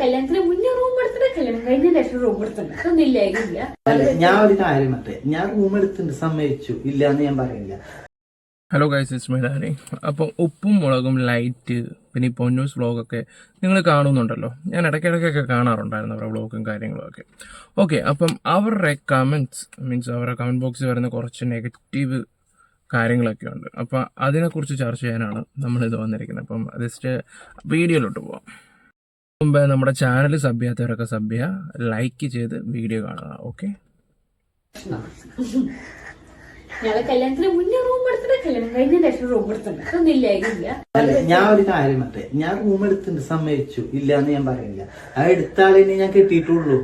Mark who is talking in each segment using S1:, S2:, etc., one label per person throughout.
S1: കല്യാണത്തിന് മുന്നേ റൂം എടുത്തിട്ട് കല്യാണം കഴിഞ്ഞ ശേഷം റൂം എടുത്തിട്ടുണ്ട്. ഇല്ല
S2: ഞാൻ ഒരു കാര്യം മറ്റേ ഞാൻ റൂം എടുത്തിട്ടുണ്ട് സമ്മതിച്ചു. ഇല്ല എന്ന് ഞാൻ പറയില്ല
S3: ഹലോ ഗൈസ് ഇറ്റ്സ് അപ്പൊ ഉപ്പും മുളകും ലൈറ്റ് പിന്നെ ഈ പൊന്നൂസ് വ്ളോഗൊക്കെ നിങ്ങൾ കാണുന്നുണ്ടല്ലോ. ഞാൻ ഇടയ്ക്കിടയ്ക്കൊക്കെ കാണാറുണ്ടായിരുന്നു അവരുടെ വ്ളോഗും കാര്യങ്ങളൊക്കെ ഓക്കെ അപ്പം അവരുടെ കമന്റ്സ് മീൻസ് അവരുടെ കമന്റ് ബോക്സിൽ വരുന്ന കുറച്ച് നെഗറ്റീവ് കാര്യങ്ങളൊക്കെ ഉണ്ട്. അപ്പം അതിനെക്കുറിച്ച് ചർച്ച ചെയ്യാനാണ് നമ്മളിത് വന്നിരിക്കുന്നത്. അപ്പം ജസ്റ്റ് വീഡിയോയിലോട്ട് പോവാം. മുമ്പേ നമ്മുടെ ചാനൽ സബ് ചെയ്യാത്തവരൊക്കെ സബ് ചെയ്യുക ലൈക്ക് ചെയ്ത് വീഡിയോ കാണുക ഓക്കെ
S1: എടുത്തിട്ട്
S2: ഞാൻ ഒരു കാര്യം മറ്റേ ഞാൻ റൂം എടുത്തിട്ടുണ്ട് സമ്മതിച്ചു. ഇല്ല എന്ന് ഞാൻ പറയില്ല ആ എടുത്ത ആളിനെ ഞാൻ കിട്ടിയിട്ടുള്ളൂ.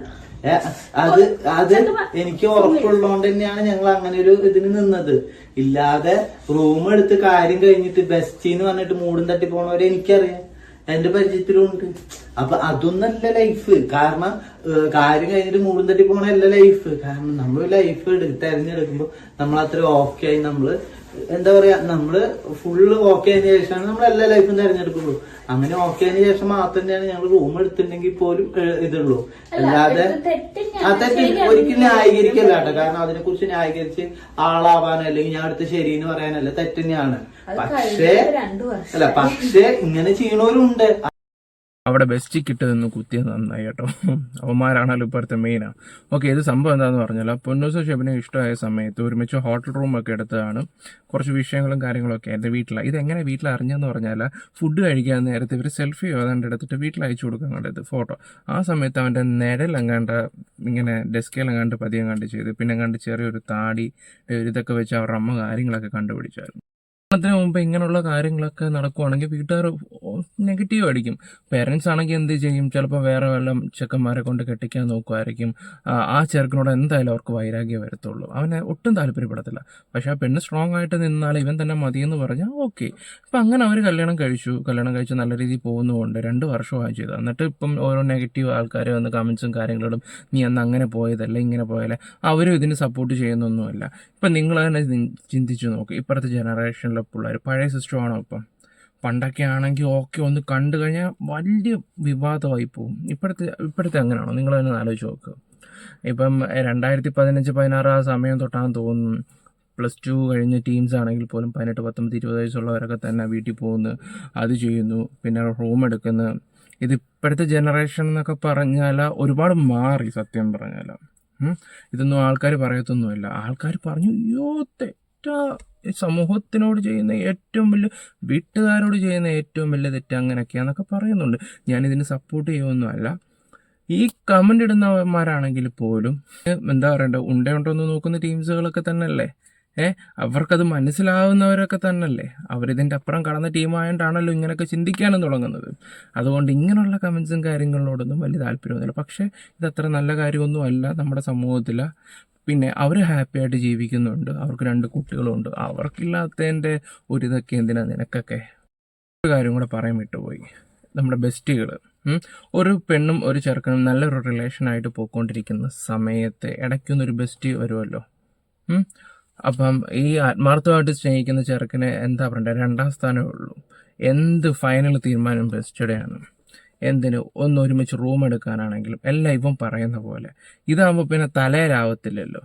S2: അത് അത് എനിക്ക് ഉറപ്പുള്ളതുകൊണ്ട് തന്നെയാണ് ഞങ്ങൾ അങ്ങനെ ഒരു ഇതിന് നിന്നത്. ഇല്ലാതെ റൂം എടുത്ത് കാര്യം കഴിഞ്ഞിട്ട് ബെസ്റ്റ് എന്ന് പറഞ്ഞിട്ട് മൂടും തട്ടി പോണവരെ എനിക്കറിയാം. എന്റെ പരിചയത്തിലുണ്ട്. അപ്പൊ അതൊന്നല്ല ലൈഫ് കാരണം കാര്യം കഴിഞ്ഞിട്ട് മൂടും തട്ടി പോണല്ല ലൈഫ് കാരണം നമ്മൾ ലൈഫ് തെരഞ്ഞെടുക്കുമ്പോ നമ്മൾ അത്ര ഓക്കെ ആയി നമ്മൾ എന്താ പറയാ നമ്മൾ ഫുള്ള് ഓക്കെ ആയതിനു ശേഷമാണ് നമ്മൾ എല്ലാ ലൈഫും തെരഞ്ഞെടുക്കുള്ളൂ. അങ്ങനെ ഓക്കെ ആയതിനു ശേഷം മാത്രം തന്നെയാണ് ഞങ്ങൾ റൂം എടുത്തിട്ടുണ്ടെങ്കിൽ പോലും ഇതുള്ളൂ. അല്ലാതെ ആ തെറ്റ് ഒരിക്കലും ന്യായീകരിക്കല്ല കേട്ടോ. കാരണം അതിനെ കുറിച്ച് ന്യായീകരിച്ച് ആളാവാനോ അല്ലെങ്കിൽ ഞാൻ അടുത്ത് ശരി എന്ന് പറയാനല്ല തെറ്റ് തന്നെയാണ്
S1: അത്
S2: പക്ഷേ അല്ല പക്ഷേ ഇങ്ങനെ ചെയ്യണവരുണ്ട്.
S3: അവിടെ ബെസ്റ്റ് കിട്ടുന്ന കുത്തിയത് നന്നായി കേട്ടോ. അവന്മാരാണല്ലോ ഇപ്പോഴത്തെ മെയിനാണ് ഓക്കെ ഇത് സംഭവം എന്താണെന്ന് പറഞ്ഞാൽ പൊന്നൂസ് ഷെബിനെ ഇഷ്ടമായ സമയത്ത് ഒരുമിച്ച് ഹോട്ടൽ റൂമൊക്കെ എടുത്തതാണ്. കുറച്ച് വിഷയങ്ങളും കാര്യങ്ങളൊക്കെ എന്റെ വീട്ടിലാണ് ഇതെങ്ങനെ വീട്ടിൽ അറിഞ്ഞെന്ന് പറഞ്ഞാൽ ഫുഡ് കഴിക്കാൻ നേരത്തെ ഇവർ സെൽഫി ഏതാണ്ട് എടുത്തിട്ട് വീട്ടിൽ അയച്ചു കൊടുക്കാൻ കണ്ടത് ഫോട്ടോ ആ സമയത്ത് അവന്റെ നിഴലങ്ങാണ്ട് ഇങ്ങനെ ഡെസ്കിലങ്ങാണ്ട് പതിയെ കണ്ട് ചെയ്ത് പിന്നെ കണ്ട് ചെറിയൊരു താടി ഇതൊക്കെ വെച്ച് അവരുടെ അമ്മ കാര്യങ്ങളൊക്കെ കണ്ടുപിടിച്ചായിരുന്നു. കല്യാണത്തിന് മുമ്പ് ഇങ്ങനെയുള്ള കാര്യങ്ങളൊക്കെ നടക്കുവാണെങ്കിൽ വീട്ടുകാർ നെഗറ്റീവ് അടിക്കും പേരൻസ് ആണെങ്കിൽ എന്ത് ചെയ്യും? ചിലപ്പോൾ വേറെ വല്ല ചെക്കന്മാരെ കൊണ്ട് കെട്ടിക്കാൻ നോക്കുമായിരിക്കും ആ, ചെറുക്കനോട് എന്തായാലും അവർക്ക് വൈരാഗ്യം വരത്തുള്ളൂ. അവനെ ഒട്ടും താല്പര്യപ്പെടത്തില്ല. പക്ഷെ ആ പെണ്ണ് സ്ട്രോങ് ആയിട്ട് നിന്നാൽ ഇവൻ തന്നെ മതിയെന്ന് പറഞ്ഞാൽ ഓക്കെ അപ്പം അങ്ങനെ അവർ കല്യാണം കഴിച്ചു. കല്യാണം കഴിച്ച് നല്ല രീതിയിൽ പോകുന്നതുകൊണ്ട് രണ്ട് വർഷമായി ചെയ്തത് എന്നിട്ട് ഇപ്പം ഓരോ നെഗറ്റീവ് ആൾക്കാർ വന്ന് കമൻസും കാര്യങ്ങളും നീ അന്ന് അങ്ങനെ പോയതല്ല? ഇങ്ങനെ പോയാലേ അവരും ഇതിന് സപ്പോർട്ട് ചെയ്യുന്നൊന്നുമില്ല. ഇപ്പം നിങ്ങൾ തന്നെ ചിന്തിച്ചു നോക്ക്. ഇപ്പോഴത്തെ ജനറേഷനിലെ പിള്ളേർ പഴയ സിസ്റ്റമാണോ ഇപ്പം? പണ്ടൊക്കെ ആണെങ്കിൽ ഓക്കെ ഒന്ന് കണ്ടു കഴിഞ്ഞാൽ വലിയ വിവാദമായി പോകും ഇപ്പോഴത്തെ ഇപ്പോഴത്തെ അങ്ങനെയാണോ നിങ്ങൾ തന്നെ ആലോചിച്ച് നോക്കുക ഇപ്പം രണ്ടായിരത്തി പതിനഞ്ച് പതിനാറ് ആ സമയം തൊട്ടാന്ന് തോന്നുന്നു. പ്ലസ് ടു കഴിഞ്ഞ ടീംസ് ആണെങ്കിൽ പോലും പതിനെട്ട് പത്തൊമ്പത് ഇരുപത് വയസ്സുള്ളവരൊക്കെ തന്നെ വീട്ടിൽ പോകുന്നു. അത് ചെയ്യുന്നു. പിന്നെ റൂം എടുക്കുന്നു. ഇത് ഇപ്പോഴത്തെ ജനറേഷൻ എന്നൊക്കെ പറഞ്ഞാൽ ഒരുപാട് മാറി സത്യം പറഞ്ഞാൽ. ഇതൊന്നും ആൾക്കാർ പറയത്തൊന്നുമില്ല. ആൾക്കാർ പറഞ്ഞു അയ്യോ തെറ്റാ ഈ സമൂഹത്തിനോട് ചെയ്യുന്ന ഏറ്റവും വലിയ വീട്ടുകാരോട് ചെയ്യുന്ന ഏറ്റവും വലിയ തെറ്റ് അങ്ങനെയൊക്കെയാന്നൊക്കെ പറയുന്നുണ്ട്. ഞാനിതിന് സപ്പോർട്ട് ചെയ്യുമൊന്നുമല്ല ഈ കമന്റ് ഇടുന്നവന്മാരാണെങ്കിൽ പോലും എന്താ പറയണ്ടേ ഉണ്ടയുണ്ടോന്ന് നോക്കുന്ന ടീംസുകളൊക്കെ തന്നെയല്ലേ? ഏ അവർക്കത് മനസ്സിലാവുന്നവരൊക്കെ തന്നെയല്ലേ അവരിതിന്റെ അപ്പുറം കടന്ന ടീമായോണ്ടാണല്ലോ ഇങ്ങനെയൊക്കെ ചിന്തിക്കാനും തുടങ്ങുന്നത്. അതുകൊണ്ട് ഇങ്ങനെയുള്ള കമൻസും കാര്യങ്ങളോടൊന്നും വലിയ താല്പര്യമൊന്നുമില്ല. പക്ഷേ ഇതത്ര നല്ല കാര്യമൊന്നും അല്ല നമ്മുടെ സമൂഹത്തിൽ പിന്നെ അവർ ഹാപ്പി ആയിട്ട് ജീവിക്കുന്നുണ്ട്. അവർക്ക് രണ്ട് കുട്ടികളുണ്ട്. അവർക്കില്ലാത്തതിന്റെ ഒരിതൊക്കെ എന്തിനാണ് എന്തിനാ നിനക്കൊക്കെ? ഒരു കാര്യം കൂടെ പറയാൻ വിട്ടുപോയി. നമ്മുടെ ബെസ്റ്റുകൾ ഒരു പെണ്ണും ഒരു ചെറുക്കനും നല്ലൊരു റിലേഷനായിട്ട് പോയിക്കൊണ്ടിരിക്കുന്ന സമയത്ത് ഇടയ്ക്കൊന്നൊരു ബെസ്റ്റ് വരുമല്ലോ. അപ്പം ഈ ആത്മാർത്ഥമായിട്ട് സ്നേഹിക്കുന്ന ചെറുക്കന് എന്താ പറയണ്ടേ? രണ്ടാം സ്ഥാനമേ ഉള്ളൂ. എന്ത് ഫൈനൽ തീരുമാനം ബെസ്റ്റഡേയാണ് എന്തിന്? ഒന്ന് ഒരുമിച്ച് റൂം എടുക്കാനാണെങ്കിലും എല്ലാം ഇവൻ പറയുന്ന പോലെ. ഇതാകുമ്പോൾ പിന്നെ തലയിലാവത്തില്ലല്ലോ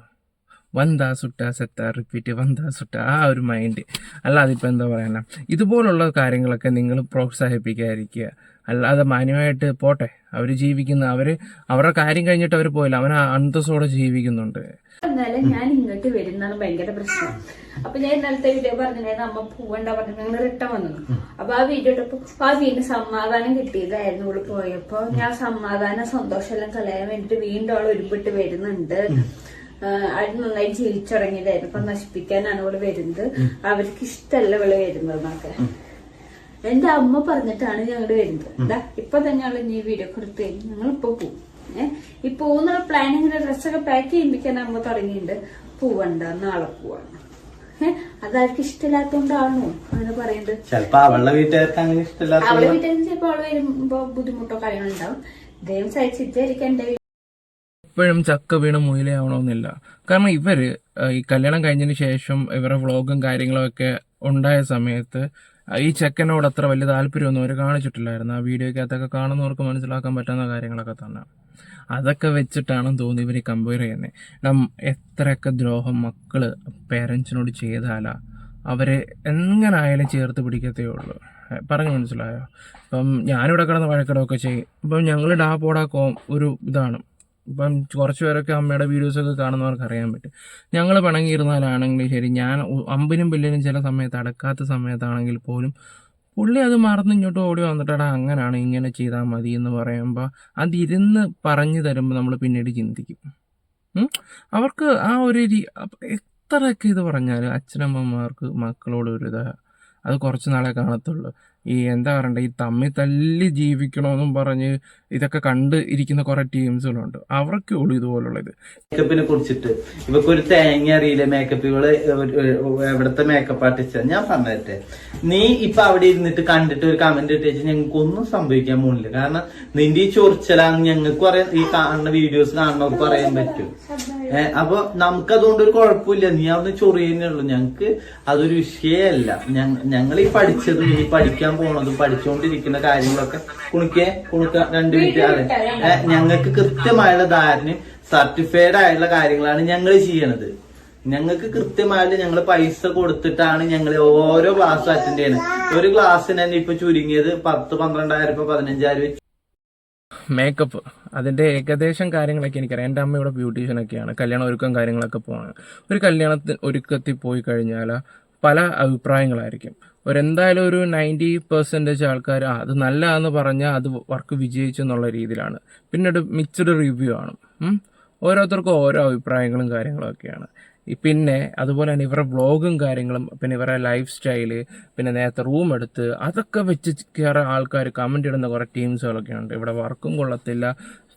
S3: വന്താ സുട്ട സെത്ത റിപ്പീറ്റ് വന്താ സുട്ട ആ ഒരു മൈൻഡ് അല്ലാതെ ഇപ്പം എന്താ പറയണം ഇതുപോലുള്ള കാര്യങ്ങളൊക്കെ നിങ്ങൾ പ്രോത്സാഹിപ്പിക്കാതിരിക്കുക. അല്ലാതെ മാന്യമായിട്ട് പോട്ടെ. അവർ ജീവിക്കുന്ന അവർ അവരുടെ കാര്യം കഴിഞ്ഞിട്ട് അവർ പോയില്ല. അവൻ അന്തസ്സോടെ ജീവിക്കുന്നുണ്ട്.
S1: എന്നാലും ഞാൻ ഇങ്ങോട്ട് വരുന്നതാണ് ഭയങ്കര പ്രശ്നം. അപ്പൊ ഞാൻ ഇന്നലത്തെ വീഡിയോ പറഞ്ഞിട്ടുണ്ടായിരുന്നു അമ്മ പോവണ്ട പറഞ്ഞു ഞങ്ങൾ റിട്ടേൺ വന്നു. അപ്പൊ ആ വീഡിയോ ഇട്ടപ്പോ ആ വീണ്ടും സമാധാനം കിട്ടിയതായിരുന്നു ഇവിടെ പോയപ്പോ. ഞാൻ സമാധാനം സന്തോഷമെല്ലാം കളയാൻ വേണ്ടിട്ട് വീണ്ടും അവൾ ഒരുപെട്ട് വരുന്നുണ്ട്. അത് നന്നായി ജീവിച്ചുടങ്ങിയതായിരുന്നു. അപ്പൊ നശിപ്പിക്കാനാണ് ഇവൾ വരുന്നത്. അവർക്ക് ഇഷ്ടമല്ല ഇവൾ വരുന്നത് എന്നൊക്കെ. എന്റെ അമ്മ പറഞ്ഞിട്ടാണ് ഞങ്ങൾ വരുന്നത്. എന്താ ഇപ്പൊ തന്നെ അവൾ ഈ വീഡിയോ കൊടുത്തു കഴിഞ്ഞ് ഞങ്ങൾ ഇപ്പൊ പോവും. ഏഹ് ഈ പോകുന്ന പ്ലാനിങ്ങിന്റെ ഡ്രസ്സൊക്കെ പാക്ക് ചെയ്യിപ്പിക്കാൻ അമ്മ തുടങ്ങിയിട്ടുണ്ട്. പോവണ്ട നാളെ പോവാണ്. അതാർക്ക് ഇഷ്ടമില്ലാത്തോണ്ടാണോ അങ്ങനെ പറയുന്നത്
S2: ചിലപ്പോ അവളുടെ വീട്ടുകാർക്ക് അങ്ങനെ ഇഷ്ടമില്ലാത്ത
S1: അവളെ വീട്ടിൽ നിന്ന് ചിലപ്പോ അവൾ വരുമ്പോ ബുദ്ധിമുട്ടോ കാര്യങ്ങളുണ്ടാവും ദൈവം സഹിച്ചിട്ടായിരിക്കും എന്റെ
S3: എപ്പോഴും ചക്ക വീണ് മുയിലയാവണമെന്നില്ല കാരണം ഇവർ ഈ കല്യാണം കഴിഞ്ഞതിന് ശേഷം ഇവരുടെ വ്ളോഗും കാര്യങ്ങളൊക്കെ ഉണ്ടായ സമയത്ത് ഈ ചെക്കനോട് അത്ര വലിയ താല്പര്യമൊന്നും അവർ കാണിച്ചിട്ടില്ലായിരുന്നു. ആ വീഡിയോക്കകത്തൊക്കെ കാണുന്നവർക്ക് മനസ്സിലാക്കാൻ പറ്റുന്ന കാര്യങ്ങളൊക്കെ തന്നെ. അതൊക്കെ വെച്ചിട്ടാണ് തോന്നി ഇവർ കമ്പയർ ചെയ്യുന്നത് നം എത്രയൊക്കെ ദ്രോഹം മക്കൾ പേരൻസിനോട് ചെയ്താലാ അവരെ എങ്ങനായാലും ചേർത്ത് പിടിക്കത്തേ ഉള്ളൂ. പറഞ്ഞു മനസ്സിലായോ? ഇപ്പം ഞാനിവിടെ കിടന്ന് വഴക്കിടമൊക്കെ ചെയ്യും. ഇപ്പം ഞങ്ങൾ ഡാ പോടാ ഒരു ഇതാണ്. ഇപ്പം കുറച്ച് പേരൊക്കെ അമ്മയുടെ വീഡിയോസൊക്കെ കാണുന്നവർക്ക് അറിയാൻ പറ്റും. ഞങ്ങൾ പിണങ്ങിയിരുന്നാലാണെങ്കിൽ ശരി ഞാൻ അമ്പിനും പില്ലിനും ചില സമയത്ത് അടക്കാത്ത സമയത്താണെങ്കിൽ പോലും പുള്ളി അത് മറന്ന് ഇങ്ങോട്ട് ഓടി വന്നിട്ടടാ അങ്ങനെയാണ് ഇങ്ങനെ ചെയ്താൽ മതി എന്ന് പറയുമ്പോൾ അതിരുന്ന് പറഞ്ഞു തരുമ്പോൾ നമ്മൾ പിന്നീട് ചിന്തിക്കും. അവർക്ക് ആ ഒരു എത്രയൊക്കെ ഇത് പറഞ്ഞാലും അച്ഛനമ്മമാർക്ക് മക്കളോട് ഒരു ഇതാ അത് കുറച്ച് നാളെ കാണത്തുള്ളൂ. ഈ എന്താ പറയണ്ടേ ഈ തമ്മിൽ തല്ലി ജീവിക്കണമെന്നും പറഞ്ഞ് ഇതൊക്കെ കണ്ട് ഇരിക്കുന്ന കുറെ ടീംസുകളുണ്ട്. അവർക്കേ ഉള്ളൂ ഇതുപോലുള്ളത്.
S2: മേക്കപ്പിനെ കുറിച്ചിട്ട്. ഇവക്കൊരു തേങ്ങ അറിയില്ല മേക്കപ്പുകൾ എവിടത്തെ മേക്കപ്പ് ആർട്ടിസ്റ്റ് ഞാൻ പറഞ്ഞേ നീ ഇപ്പൊ അവിടെ ഇരുന്നിട്ട് കണ്ടിട്ട് ഒരു കമന്റ് ഇട്ടേച്ച് ഞങ്ങൾക്ക് ഒന്നും സംഭവിക്കാൻ പോകുന്നില്ല കാരണം നിന്റെ ഈ ചൊറിച്ചലാന്ന് ഞങ്ങൾക്ക് അറിയാം ഈ കാണുന്ന വീഡിയോസ് കാണുന്നവർക്ക് പറയാൻ പറ്റും. അപ്പൊ നമുക്ക് അതുകൊണ്ട് ഒരു കുഴപ്പമില്ല. നീ അവിടുന്ന് ചൊറിയുന്നേ ഉള്ളൂ. ഞങ്ങക്ക് അതൊരു വിഷയമല്ല ഞങ്ങൾ ഈ പഠിച്ചതും ഈ പഠിക്കാൻ പോണതും പഠിച്ചുകൊണ്ടിരിക്കുന്ന കാര്യങ്ങളൊക്കെ കുണിക്കെ കുണുക്ക രണ്ട് മിനിറ്റ്. അതെ. ഞങ്ങൾക്ക് കൃത്യമായുള്ള ധാരണയും സർട്ടിഫൈഡ് ആയുള്ള കാര്യങ്ങളാണ് ഞങ്ങൾ ചെയ്യണത്. ഞങ്ങൾക്ക് കൃത്യമായിട്ട് ഞങ്ങൾ പൈസ കൊടുത്തിട്ടാണ് ഞങ്ങൾ ഓരോ ക്ലാസ് അറ്റൻഡ് ചെയ്യുന്നത് ഒരു ക്ലാസ്സിന് തന്നെ ഇപ്പൊ ചുരുങ്ങിയത് പത്ത് പന്ത്രണ്ടായിരം രൂപ പതിനഞ്ചായിരം രൂപ
S3: മേക്കപ്പ് അതിന്റെ ഏകദേശം കാര്യങ്ങളൊക്കെ എനിക്കറിയാം. എന്റെ അമ്മയുടെ ബ്യൂട്ടീഷ്യനൊക്കെയാണ് കല്യാണ ഒരുക്കം കാര്യങ്ങളൊക്കെ പോകണം ഒരു കല്യാണത്തിന് ഒരുക്കത്തിൽ പോയി കഴിഞ്ഞാൽ പല അഭിപ്രായങ്ങളായിരിക്കും. ഒരെന്തായാലും ഒരു നയന്റി പെർസെന്റേജ് ആൾക്കാർ അത് നല്ലതാന്ന് പറഞ്ഞാൽ അത് വർക്ക് വിജയിച്ചു എന്നുള്ള രീതിയിലാണ്. പിന്നീട് മിക്സ്ഡ് റിവ്യൂ ആണ്. ഓരോരുത്തർക്കും ഓരോ അഭിപ്രായങ്ങളും കാര്യങ്ങളും ഒക്കെയാണ്. പിന്നെ അതുപോലെ തന്നെ ഇവരുടെ വ്ളോഗും കാര്യങ്ങളും പിന്നെ ഇവരുടെ ലൈഫ് സ്റ്റൈൽ പിന്നെ നേരത്തെ റൂം എടുത്ത് അതൊക്കെ വെച്ച് കയറി ആൾക്കാർ കമന്റ് ഇടുന്ന കുറേ ടീംസുകളൊക്കെ ഉണ്ട്. ഇവിടെ വർക്കും കൊള്ളത്തില്ല.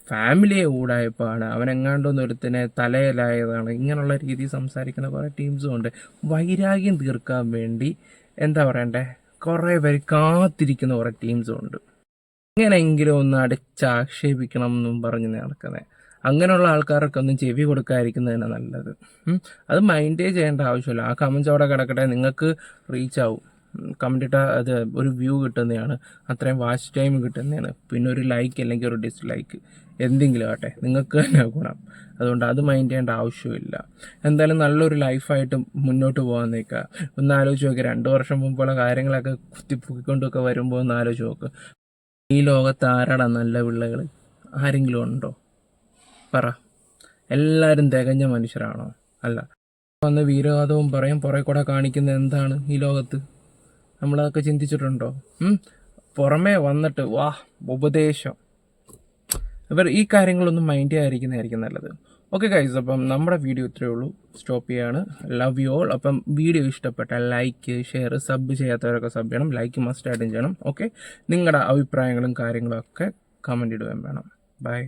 S3: ഫാമിലിയെ ഊടായ്പാണ്. അവനെങ്ങാണ്ടൊന്നും ഒരുത്തിനെ തലയിലായതാണ്. ഇങ്ങനെയുള്ള രീതിയിൽ സംസാരിക്കുന്ന കുറേ ടീംസും ഉണ്ട്. വൈരാഗ്യം തീർക്കാൻ വേണ്ടി എന്താ പറയണ്ടേ? കുറേ പേര് കാത്തിരിക്കുന്ന കുറേ ടീംസും ഉണ്ട്. എങ്ങനെയെങ്കിലും ഒന്ന് അടിച്ചാക്ഷേപിക്കണം എന്നും പറഞ്ഞ് നടക്കുന്നത് അങ്ങനെയുള്ള ആൾക്കാർക്ക് ഒന്നും ചെവി കൊടുക്കാതിരിക്കുന്നതന്നെ നല്ലത്. അത് മൈൻഡേ ചെയ്യേണ്ട ആവശ്യമില്ല. ആ കമൻസ് അവിടെ കിടക്കട്ടെ. നിങ്ങൾക്ക് റീച്ച് ആവും. കമന്റ് ഇട്ടാൽ അത് ഒരു വ്യൂ കിട്ടുന്നതാണ്. അത്രയും വാച്ച് ടൈം കിട്ടുന്നതാണ്. പിന്നെ ഒരു ലൈക്ക് അല്ലെങ്കിൽ ഒരു ഡിസ്ലൈക്ക് എന്തെങ്കിലും ആട്ടെ നിങ്ങൾക്ക് തന്നെ ഗുണം. അതുകൊണ്ട് അത് മൈൻഡ് ചെയ്യേണ്ട ആവശ്യമില്ല. എന്തായാലും നല്ലൊരു ലൈഫായിട്ട് മുന്നോട്ട് പോകാൻ നിൽക്കുക ഒന്ന് ആലോചിച്ച് നോക്കുക രണ്ട് വർഷം മുമ്പുള്ള കാര്യങ്ങളൊക്കെ കുത്തിപ്പൊക്കിക്കൊണ്ടൊക്കെ വരുമ്പോൾ ഒന്ന് ആലോചിച്ച് നോക്ക്. ഈ ലോകത്ത് ആരാടാ നല്ല പിള്ളകൾ ആരെങ്കിലും ഉണ്ടോ? പറ. എല്ലാവരും തികഞ്ഞ മനുഷ്യരാണോ? അല്ല. വന്ന് വീരവാദവും പറയും പുറകെ കൂടെ കാണിക്കുന്ന എന്താണ് ഈ ലോകത്ത്? നമ്മളതൊക്കെ ചിന്തിച്ചിട്ടുണ്ടോ? പുറമേ വന്നിട്ട് വാ ഉപദേശം. ഇവർ ഈ കാര്യങ്ങളൊന്നും മൈൻഡ് ചെയ്യാതിരിക്കുന്നതായിരിക്കും നല്ലത്. ഓക്കെ ഗൈസ് അപ്പം നമ്മുടെ വീഡിയോ ഇത്രയേ ഉള്ളൂ. സ്റ്റോപ്പ് ചെയ്യാണ്. ലവ് യു ഓൾ അപ്പം വീഡിയോ ഇഷ്ടപ്പെട്ട ലൈക്ക് ഷെയർ സബ് ചെയ്യാത്തവരൊക്കെ സബ് ചെയ്യണം. ലൈക്ക് മസ്റ്റ് ആയിട്ടും ചെയ്യണം. ഓക്കെ നിങ്ങളുടെ അഭിപ്രായങ്ങളും കാര്യങ്ങളും ഒക്കെ കമന്റ് ഇടുകയും വേണം. ബൈ